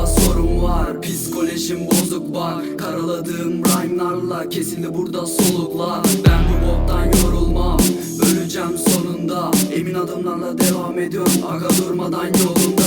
Kafamda sorun var Psikolojim bozuk bak. Karaladığım rhyme'larla kesildi burada soluklar. Ben bu boktan yorulmam Öleceğim sonunda. Emin adımlarla devam ediyorum Aga durmadan yolum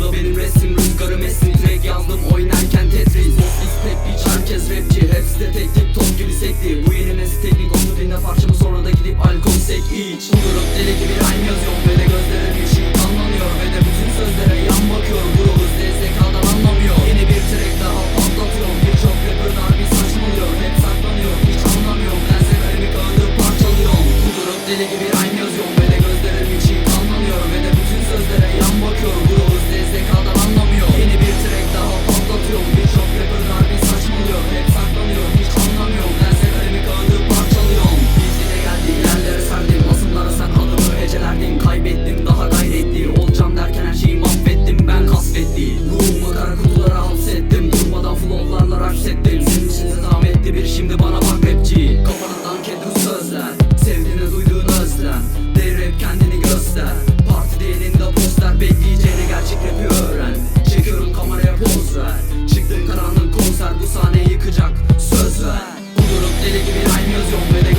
disleksi Bu da benim resim rüzgarım esni Track yazdım oynarken Tetris. Biz tek beach herkes rapçi. Hepsi de tek tip top gibi sekti. Bu yeni nesil teknik onu dinle parçamı. Sonra da gidip alkol sek iç. Durup deli gibi rhyme yazıyorum. Ve de gözlerim bir şey anlamıyor. Ve de bütün sözlere yan bakıyorum. Grubuz DSK'dan anlamıyor. Yeni bir track daha patlatıyorum. Birçok rapper darbi saçmalıyor. Hep saklanıyor hiç anlamıyorum. Bense kalemi kağıdı parçalıyorum. Durup deli gibi bu sahneyi yıkacak. Söz ver. Bu durup deli gibi rhyme yazıyorum Ve